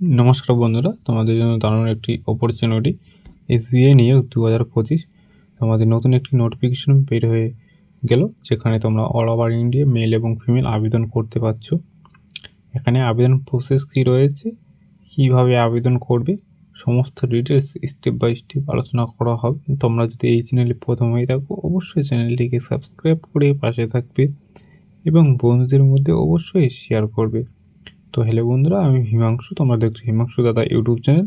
নমস্কার বন্ধুরা, তোমাদের জন্য দারুণ একটি অপরচুনিটি এসবিআই নিয়োগ দু হাজার পঁচিশ। তোমাদের নতুন একটি নোটিফিকেশন বের হয়ে গেল, যেখানে তোমরা অল ওভার ইন্ডিয়া মেল এবং ফিমেল আবেদন করতে পারছ। এখানে আবেদন প্রসেস কী রয়েছে, কীভাবে আবেদন করবে, সমস্ত ডিটেলস স্টেপ বাই স্টেপ আলোচনা করা হবে। তোমরা যদি এই চ্যানেলে প্রথম হয়ে থাকো, অবশ্যই চ্যানেলটিকে সাবস্ক্রাইব করে পাশে থাকবে এবং বন্ধুদের মধ্যে অবশ্যই শেয়ার করবে। তো হ্যালো বন্ধুরা, আমি হিমাংশু, তোমরা দেখছ হিমাংশু দাদা ইউটিউব চ্যানেল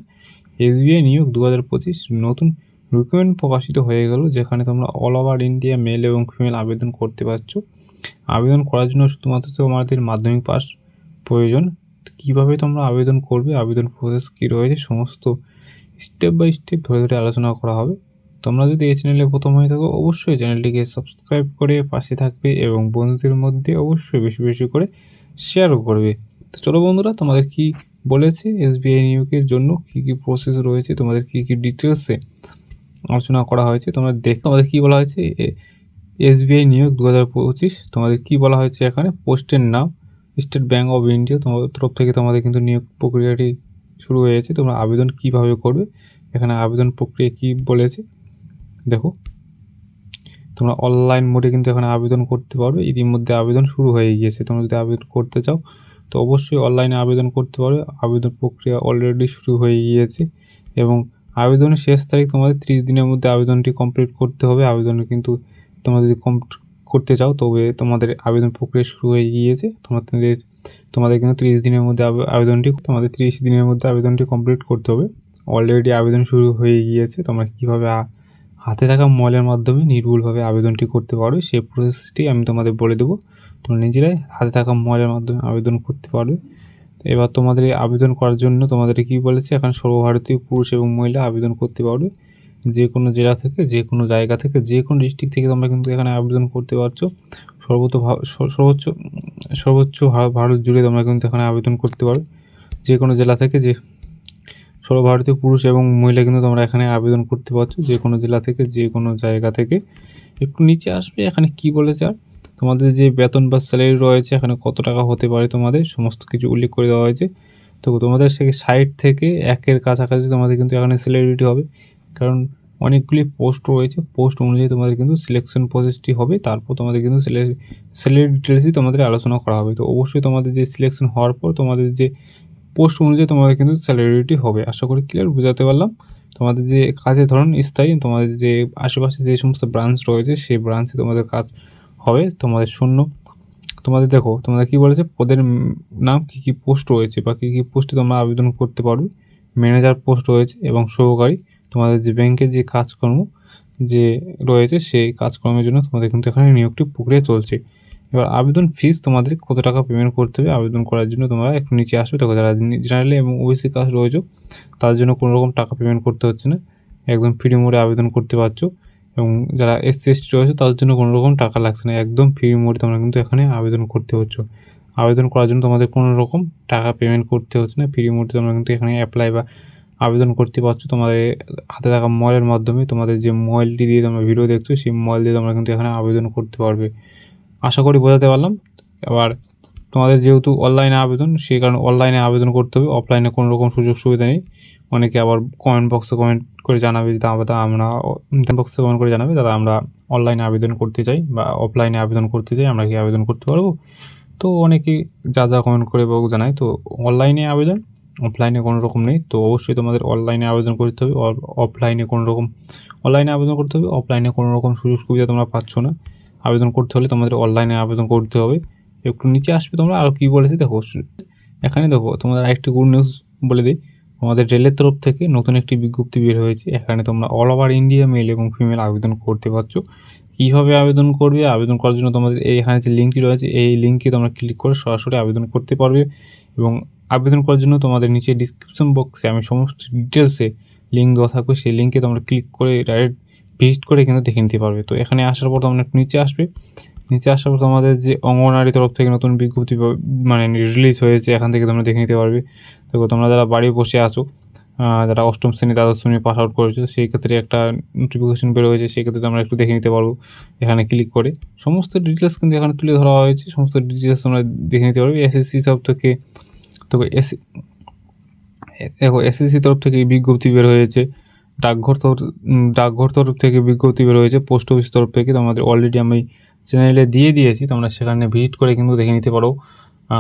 এসবিআই নিয়োগ দু হাজার পঁচিশ নতুন রিক্রুটমেন্ট প্রকাশিত হয়ে গেল, যেখানে তোমরা অল ওভার ইন্ডিয়া মেল এবং ফিমেল আবেদন করতে পারছ। আবেদন করার জন্য শুধুমাত্র তোমাদের মাধ্যমিক পাস প্রয়োজন। কীভাবে তোমরা আবেদন করবে, আবেদন প্রসেস কী রয়েছে, সমস্ত স্টেপ বাই স্টেপ ধরে ধরে আলোচনা করা হবে। তোমরা যদি এই চ্যানেলে প্রথম হয়ে থাকো, অবশ্যই চ্যানেলটিকে সাবস্ক্রাইব করে পাশে থাকবে এবং বন্ধুদের মধ্যে অবশ্যই বেশি বেশি করে শেয়ারও করবে। তো চলো বন্ধুরা, তোমাদের কি বলেছে? এসবিআই নিয়োগের জন্য কি কি প্রসেস রয়েছে? তোমাদের কি কি ডিটেলসে আলোচনা করা হয়েছে? তোমরা দেখ তোমাদের কি বলা হয়েছে? এসবিআই নিয়োগ দু হাজার পঁচিশ, তোমাদের কী বলা হয়েছে এখানে? পোস্টের নাম স্টেট ব্যাঙ্ক অফ ইন্ডিয়া তোমাদের তরফ থেকে তোমাদের কিন্তু নিয়োগ প্রক্রিয়াটি শুরু হয়েছে। তোমরা আবেদন কীভাবে করবে? এখানে আবেদন প্রক্রিয়া কি বলেছে? দেখো, তোমরা অনলাইন মোডে কিন্তু এখানে আবেদন করতে পারবে। ইতিমধ্যে আবেদন শুরু হয়ে গিয়েছে। তোমরা যদি আবেদন করতে চাও তো অবশ্যই অনলাইনে আবেদন করতে পারবে আবেদন প্রক্রিয়া অলরেডি শুরু হয়ে গিয়েছে এবং আবেদনের শেষ তারিখ তোমাদের ত্রিশ দিনের মধ্যে আবেদনটি কমপ্লিট করতে হবে। আবেদন কিন্তু তোমরা যদি কমপ্লিট করতে চাও, তবে তোমাদের আবেদন প্রক্রিয়া শুরু হয়ে গিয়েছে। তোমাদের তোমাদের কিন্তু ত্রিশ দিনের মধ্যে আবেদনটি, তোমাদের ত্রিশ দিনের মধ্যে আবেদনটি কমপ্লিট করতে হবে। অলরেডি আবেদন শুরু হয়ে গিয়েছে। তোমরা কীভাবে হাতে থাকা মোবাইলের মাধ্যমে নির্ভুলভাবে আবেদনটি করতে পারবে, সেই প্রসেসটি আমি তোমাদের বলে দেবো। তোমরা নিজেরাই হাতে থাকা মোবাইলের মাধ্যমে আবেদন করতে পারবে। এবার তোমাদের এই আবেদন করার জন্য তোমাদের কী বলেছে? এখন সর্বভারতীয় পুরুষ এবং মহিলা আবেদন করতে পারবে। যে কোনো জেলা থেকে, যে কোনো জায়গা থেকে, যে কোনো ডিস্ট্রিক্ট থেকে তোমরা কিন্তু এখানে আবেদন করতে পারছ। সর্বোচ্চ সর্বোচ্চ সর্বোচ্চ ভারত জুড়ে তোমরা কিন্তু এখানে আবেদন করতে পারো। যে কোনো জেলা থেকে, যে সর্বভারতীয় পুরুষ এবং মহিলা কিন্তু তোমরা এখানে আবেদন করতে পারছ, যে কোনো জেলা থেকে, যে কোনো জায়গা থেকে। একটু নিচে আসবে, এখানে কি বলেছে আর? তোমাদের যে বেতন বা স্যালারি রয়েছে, এখানে কত টাকা হতে পারে তোমাদের, সমস্ত কিছু উল্লেখ করে দেওয়া হয়েছে। তো তোমাদের সে সাইট থেকে একের কাছাকাছি তোমাদের কিন্তু এখানে স্যালারিটি হবে। কারণ অনেকগুলি পোস্ট রয়েছে পোস্ট অনুযায়ী তোমাদের কিন্তু সিলেকশন প্রসেসটি হবে। তারপর তোমাদের কিন্তু স্যালারি ডিটেলসই তোমাদের আলোচনা করা হবে। তো অবশ্যই তোমাদের যে সিলেকশন হওয়ার পর তোমাদের যে পোস্ট অনুযায়ী তোমাদের কিন্তু স্যালারিটি হবে। আশা করি ক্লিয়ার বুঝাতে পারলাম। তোমাদের যে কাজের ধরন স্থায়ী, তোমাদের যে আশেপাশে যে সমস্ত ব্রাঞ্চ রয়েছে, সেই ব্রাঞ্চে তোমাদের কাজ হবে, তোমাদের শূন্য। তোমাদের দেখো, তোমাদের কী বলেছে? পদের নাম কী কী পোস্ট রয়েছে বা কী কী পোস্টে তোমরা আবেদন করতে পারবে? ম্যানেজার পোস্ট রয়েছে এবং সহকারী। তোমাদের যে ব্যাংকের যে কাজকর্ম যে রয়েছে, সেই কাজকর্মের জন্য তোমাদের কিন্তু এখানে নিয়োগটি প্রক্রিয়া চলছে। এবার আবেদন ফিস তোমাদের কত টাকা পেমেন্ট করতে হবে, আবেদন করার জন্য তোমরা একটু নিচে আসবে। দেখো যারা জেনারেলি এবং ওবিসি কাজ রয়েছে, তার জন্য কোনো রকম টাকা পেমেন্ট করতে হচ্ছে না। একদম ফ্রি মোডে আবেদন করতে পারছ। এবং যারা এসসি এসটি রয়েছে, তাদের জন্য কোনো রকম টাকা লাগছে না। একদম ফ্রি মোডে তোমরা কিন্তু এখানে আবেদন করতে হচ্ছে। আবেদন করার জন্য তোমাদের কোনো রকম টাকা পেমেন্ট করতে হচ্ছে না। ফ্রি মোডে তোমরা কিন্তু এখানে অ্যাপ্লাই বা আবেদন করতে পারছ। তোমাদের হাতে থাকা মোবাইলের মাধ্যমে তোমাদের যে মোবাইলটি দিয়ে তোমরা ভিডিও দেখছ, সেই মোবাইল দিয়ে তোমরা কিন্তু এখানে আবেদন করতে পারবে। আশা করি বোঝাতে পারলাম। এবার তোমাদের যেহেতু অনলাইনে আবেদন, সেই কারণে অনলাইনে আবেদন করতে হবে। অফলাইনে কোনো রকম সুযোগ সুবিধা নেই। অনেকে আবার কমেন্ট বক্সে কমেন্ট করে জানাবে যে দাদা, আমরা বক্সে কমেন্ট করে জানাবে, দাদা, আমরা অনলাইনে আবেদন করতে চাই বা অফলাইনে আবেদন করতে চাই, আমরা কি আবেদন করতে পারব? তো অনেকে যা যা কমেন্ট করে বা জানায়, তো অনলাইনে আবেদন অফলাইনে কোনো রকম নেই। তো অবশ্যই তোমাদের অনলাইনে আবেদন করতে হবে। অফলাইনে কোনো রকম অনলাইনে আবেদন করতে হবে। অফলাইনে কোনো রকম সুযোগ সুবিধা তোমরা পাচ্ছ না। আবেদন করতে হলে তোমাদের অনলাইনে আবেদন করতে হবে। একটু নিচে আসবে তোমরা আরও কী বলেছে দেখো। এখানে দেখো, তোমাদের আরেকটি গুড নিউজ বলে দিই। আমাদের রেলের তরফ থেকে নতুন একটি বিজ্ঞপ্তি বের হয়েছে। এখানে তোমরা অল ওভার ইন্ডিয়া মেল এবং ফিমেল আবেদন করতে পারছ। কীভাবে আবেদন করবে? আবেদন করার জন্য তোমাদের এখানে যে লিঙ্কটি রয়েছে, এই লিঙ্কে তোমরা ক্লিক করে সরাসরি আবেদন করতে পারবে এবং আবেদন করার জন্য তোমাদের নিচে ডিসক্রিপশন বক্সে আমি সমস্ত ডিটেলসে লিঙ্ক দেওয়া থাকবে। সেই লিঙ্কে তোমরা ক্লিক করে ডাইরেক্ট ভিজিট করে কিন্তু দেখে নিতে পারবে। তো এখানে আসার পর তোমরা নিচে আসবে। নিচে আসার পর তোমাদের যে অঙ্গনারী তরফ থেকে নতুন বিজ্ঞপ্তি মানে রিলিজ হয়েছে, এখান থেকে তোমরা দেখে নিতে পারবে। দেখো তোমরা যারা বাড়ি বসে আছো যারা অষ্টম শ্রেণি, দ্বাদশ শ্রেণি পাস আউট করেছ, সেই ক্ষেত্রে একটা নোটিফিকেশন বেরো হয়েছে, সেই ক্ষেত্রে তোমরা একটু দেখে নিতে পারব এখানে ক্লিক করে। সমস্ত ডিটেলস কিন্তু এখানে তুলে ধরা হয়েছে, সমস্ত ডিটেলস তোমরা দেখে নিতে পারবে। এসএসসি সব থেকে তো এস দেখো এসএসসি তরফ থেকে বিজ্ঞপ্তি বের হয়েছে। ডাকঘর তরফ ডাকঘর তরফ থেকে বিজ্ঞপ্তি বের হয়েছে পোস্ট অফিস তরফ থেকে তোমাদের অলরেডি আমি চ্যানেলে দিয়ে দিয়েছি, তোমরা সেখানে ভিজিট করে কিন্তু দেখে নিতে পারো।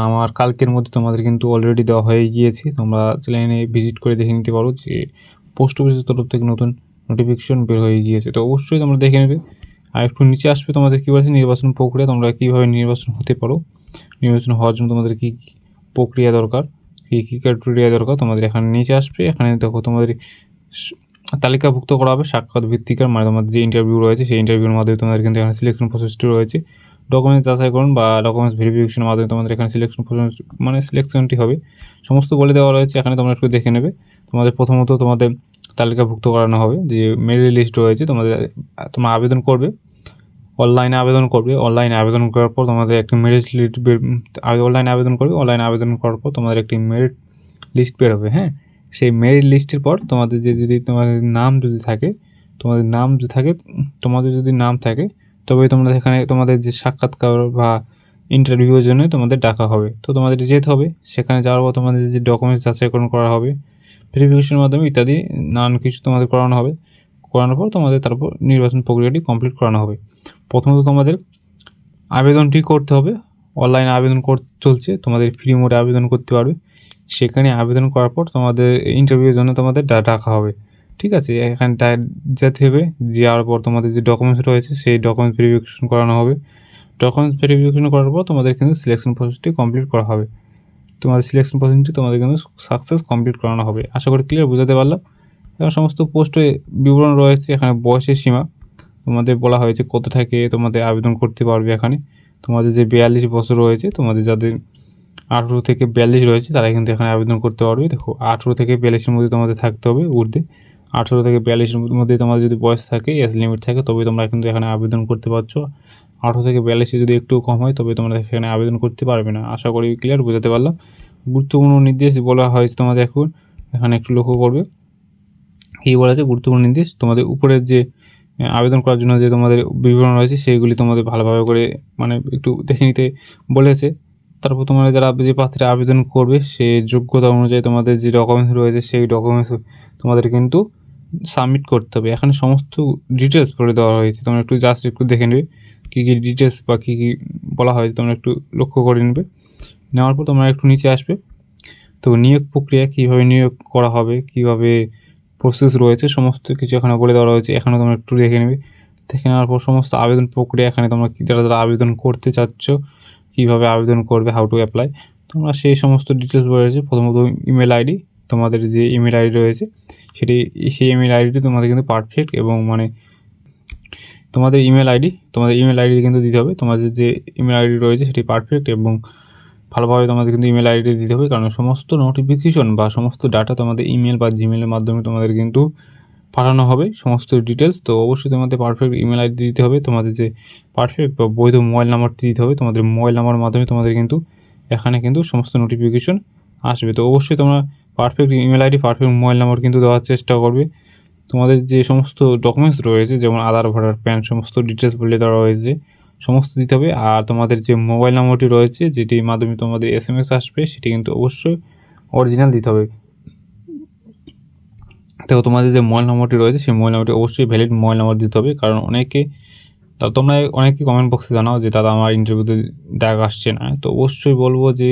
আমার কালকের মধ্যে তোমাদের কিন্তু অলরেডি দেওয়া হয়ে গিয়েছে, তোমরা চ্যানেলে ভিজিট করে দেখে নিতে পারো যে পোস্ট অফিসের তরফ থেকে নতুন নোটিফিকেশন বের হয়ে গিয়েছে। তো অবশ্যই তোমরা দেখে নেবে। আর একটু নিচে আসবে তোমাদের কী বলছে, নির্বাচন প্রক্রিয়া, তোমরা কীভাবে নির্বাচন হতে পারো? নির্বাচন হওয়ার জন্য তোমাদের কী কী প্রক্রিয়া দরকার? কী কী ক্রাইটেরিয়া দরকার? তোমাদের এখানে নিচে আসবে, এখানে দেখো তোমাদের তালিকাভুক্ত করা হবে সাক্ষাৎ ভিত্তিকার মানে তোমাদের যে ইন্টারভিউ রয়েছে, সেই ইন্টারভিউর মাধ্যমে তোমাদের কিন্তু এখানে সিলেকশন প্রসেসটি রয়েছে। ডকুমেন্টস যাচাই করুন বা ডকুমেন্টস ভেরিফিকেশনের মাধ্যমে তোমাদের এখানে সিলেকশন প্রসেস মানে সিলেকশনটি হবে। সমস্ত বলে দেওয়া রয়েছে, এখানে তোমরা একটু দেখে নেবে। তোমাদের প্রথমত তোমাদের তালিকাভুক্ত করানো হবে, যে মেরিট লিস্ট রয়েছে, তোমাদের, তোমরা আবেদন করবে। অনলাইনে আবেদন করবে। অনলাইনে আবেদন করার পর তোমাদের একটি মেরিট লিস্ট অনলাইনে আবেদন করবে অনলাইনে আবেদন করার পর তোমাদের একটি মেরিট লিস্ট বের হবে হ্যাঁ? সেই মেরিট লিস্টের পর তোমাদের যে যদি তোমাদের নাম যদি থাকে, তোমাদের নাম যদি থাকে, তোমাদের যদি নাম থাকে, তবে তোমরা এখানে তোমাদের যে সাক্ষাৎকার বা ইন্টারভিউয়ের জন্য তোমাদের ডাকা হবে। তো তোমাদের যেতে হবে, সেখানে যাওয়ার পর তোমাদের যে ডকুমেন্টস যাচাইকরণ করা হবে ভেরিফিকেশনের মাধ্যমে ইত্যাদি নানান কিছু তোমাদের করানো হবে। করানোর পর তোমাদের তারপর নির্বাচন প্রক্রিয়াটি কমপ্লিট করানো হবে। প্রথমত তোমাদের আবেদনটি করতে হবে অনলাইনে আবেদন কর চলছে, তোমাদের ফ্রি মোডে আবেদন করতে পারবে। সেখানে আবেদন করার পর তোমাদের ইন্টারভিউর জন্য তোমাদের ডাকা হবে। ঠিক আছে? এখানে যেতে হবে, যাওয়ার পর তোমাদের যে ডকুমেন্টস রয়েছে, সেই ডকুমেন্টস ভেরিফিকেশন করানো হবে। ডকুমেন্টস ভেরিফিকেশন করার পর তোমাদের কিন্তু সিলেকশন প্রসেসটি কমপ্লিট করা হবে। তোমাদের সিলেকশন প্রসেসটি তোমাদের কিন্তু সাকসেস কমপ্লিট করানো হবে। আশা করি ক্লিয়ার বুঝাতে পারলাম? এবং সমস্ত পোস্টে বিবরণ রয়েছে, এখানে বয়সের সীমা। তোমাদের বলা হয়েছে কত থেকে তোমাদের আবেদন করতে পারবে এখানে। তোমাদের যে বিয়াল্লিশ বছর রয়েছে, তোমাদের যাদের আঠেরো থেকে বিয়াল্লিশ রয়েছে তারা কিন্তু এখানে আবেদন করতে পারবে। দেখো, আঠেরো থেকে বিয়াল্লিশের মধ্যে তোমাদের থাকতে হবে ঊর্ধ্বে। আঠেরো থেকে বিয়াল্লিশের মধ্যে তোমাদের যদি বয়স থাকে এজ লিমিট থাকে, তবে তোমরা কিন্তু এখানে আবেদন করতে পারছ। আঠেরো থেকে বিয়াল্লিশে যদি একটু কম হয়, তবে তোমরা সেখানে আবেদন করতে পারবে না। আশা করি ক্লিয়ার বোঝাতে পারলাম। গুরুত্বপূর্ণ নির্দেশ বলা হয়েছে তোমাদের এখন। এখানে একটু লক্ষ্য করবে। কী বলা আছে গুরুত্বপূর্ণ নির্দেশ। তোমাদের উপরের যে আবেদন করার জন্য যে তোমাদের বিবরণ রয়েছে, সেইগুলি তোমাদের ভালোভাবে করে মানে একটু দেখে নিতে বলেছে। তারপর তোমরা যারা যে পাত্রে আবেদন করবে, সে যোগ্যতা অনুযায়ী তোমাদের যে ডকুমেন্টস রয়েছে, সেই ডকুমেন্টস তোমাদের কিন্তু সাবমিট করতে হবে। এখানে সমস্ত ডিটেলস বলে দেওয়া হয়েছে। তোমরা একটু জাস্ট একটু দেখে নেবে, কী কী ডিটেলস বা কী কী বলা হয়েছে, তোমরা একটু লক্ষ্য করে নেবে। নেওয়ার পর তোমরা একটু নিচে আসবে। তো নিয়োগ প্রক্রিয়া কীভাবে নিয়োগ করা হবে, কীভাবে প্রসেস রয়েছে, সমস্ত কিছু এখানে বলে দেওয়া রয়েছে। এখানে তোমরা একটু দেখে নেবে। দেখে নেওয়ার পর সমস্ত আবেদন প্রক্রিয়া এখানে তোমরা যারা যারা আবেদন করতে চাচ্ছ, কীভাবে আবেদন করবে হাউ টু অ্যাপ্লাই তোমরা সেই সমস্ত ডিটেলস রয়েছে প্রথমত ইমেল আইডি তোমাদের যে ইমেল আইডি রয়েছে, সেটি সেই ইমেল আইডিটি তোমাদের কিন্তু পারফেক্ট এবং মানে তোমাদের ইমেল আইডি তোমাদের ইমেল আইডি কিন্তু দিতে হবে। তোমাদের যে ইমেল আইডি রয়েছে, সেটি পারফেক্ট এবং ভালোভাবে তোমাদের কিন্তু ইমেল আইডি দিতে হবে, কারণ সমস্ত নোটিফিকেশন বা সমস্ত ডাটা তোমাদের ইমেল বা জিমেলের মাধ্যমে তোমাদের কিন্তু পাঠানো হবে, সমস্ত ডিটেলস তো অবশ্যই তোমাদের পারফেক্ট ইমেল আইডি দিতে হবে, তোমাদের যে পারফেক্ট বা বৈধ মোবাইল নাম্বারটি দিতে হবে, তোমাদের মোবাইল নাম্বারের মাধ্যমে তোমাদের কিন্তু এখানে কিন্তু সমস্ত নোটিফিকেশন আসবে। তো অবশ্যই তোমরা perfect email ID perfect mobile number কিন্তু দেওয়ার চেষ্টা করবে। তোমাদের যে সমস্ত ডকুমেন্টস রয়েছে, যেমন আধার, ভোটার প্যান সমস্ত ডিটেলস বলে দেওয়া রয়েছে সমস্ত দিতে হবে। আর তোমাদের যে মোবাইল নম্বরটি রয়েছে যেটির মাধ্যমে তোমাদের এস এম এস আসবে, সেটি কিন্তু অবশ্যই অরিজিনাল দিতে হবে। তো তোমাদের যে মোবাইল নম্বরটি রয়েছে, সেই মোবাইল নম্বরটি অবশ্যই ভ্যালিড মোবাইল নম্বর দিতে হবে। কারণ অনেকে, তা তোমরা অনেকে কমেন্ট বক্সে জানাও যে, দাদা, আমার ইন্টারভিউতে ডাক আসছে না। তো অবশ্যই বলব যে,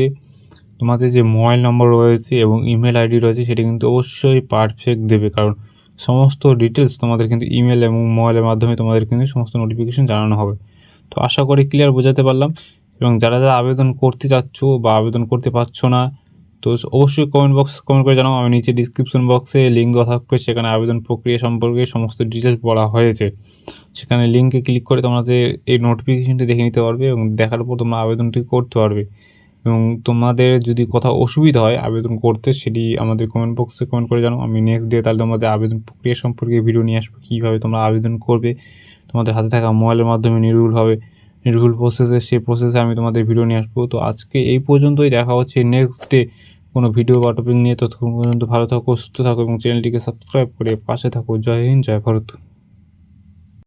তোমাদের যে মোবাইল নম্বর রয়েছে এবং ইমেল আইডি রয়েছে, সেটি কিন্তু অবশ্যই পারফেক্ট দেবে। কারণ সমস্ত ডিটেলস তোমাদের কিন্তু ইমেল এবং মোবাইলের মাধ্যমে তোমাদের কিন্তু সমস্ত নোটিফিকেশন জানানো হবে। তো আশা করি ক্লিয়ার বোঝাতে পারলাম। এবং যারা যারা আবেদন করতে চাচ্ছ বা আবেদন করতে পারছ না, তো অবশ্যই কমেন্ট বক্স কমেন্ট করে জানাও। আমি নিচে ডিসক্রিপশন বক্সে লিঙ্ক দেওয়া থাকবে। সেখানে আবেদন প্রক্রিয়া সম্পর্কে সমস্ত ডিটেলস বলা হয়েছে। সেখানে লিঙ্কে ক্লিক করে তোমাদের এই নোটিফিকেশনটি দেখে নিতে পারবে এবং দেখার পর তোমরা আবেদনটি করতে পারবে। এবং তোমাদের যদি কোথাও অসুবিধা হয় আবেদন করতে, সেটি আমাদের কমেন্ট বক্সে কমেন্ট করে জানাও। আমি নেক্সট ডে তাহলে তোমাদের আবেদন প্রক্রিয়া সম্পর্কে ভিডিও নিয়ে আসব। কীভাবে তোমরা আবেদন করবে তোমাদের হাতে থাকা মোবাইলের মাধ্যমে নির্ভুল হবে, নির্ভুল প্রসেসে সেই প্রসেসে আমি তোমাদের ভিডিও নিয়ে আসব। তো আজকে এই পর্যন্তই, দেখা হচ্ছে নেক্সট ডে কোনো ভিডিও বা টপিক নিয়ে। ততক্ষণ পর্যন্ত ভালো থাকো, সুস্থ থাকো এবং চ্যানেলটিকে সাবস্ক্রাইব করে পাশে থাকো। জয় হিন্দ, জয় ভারত।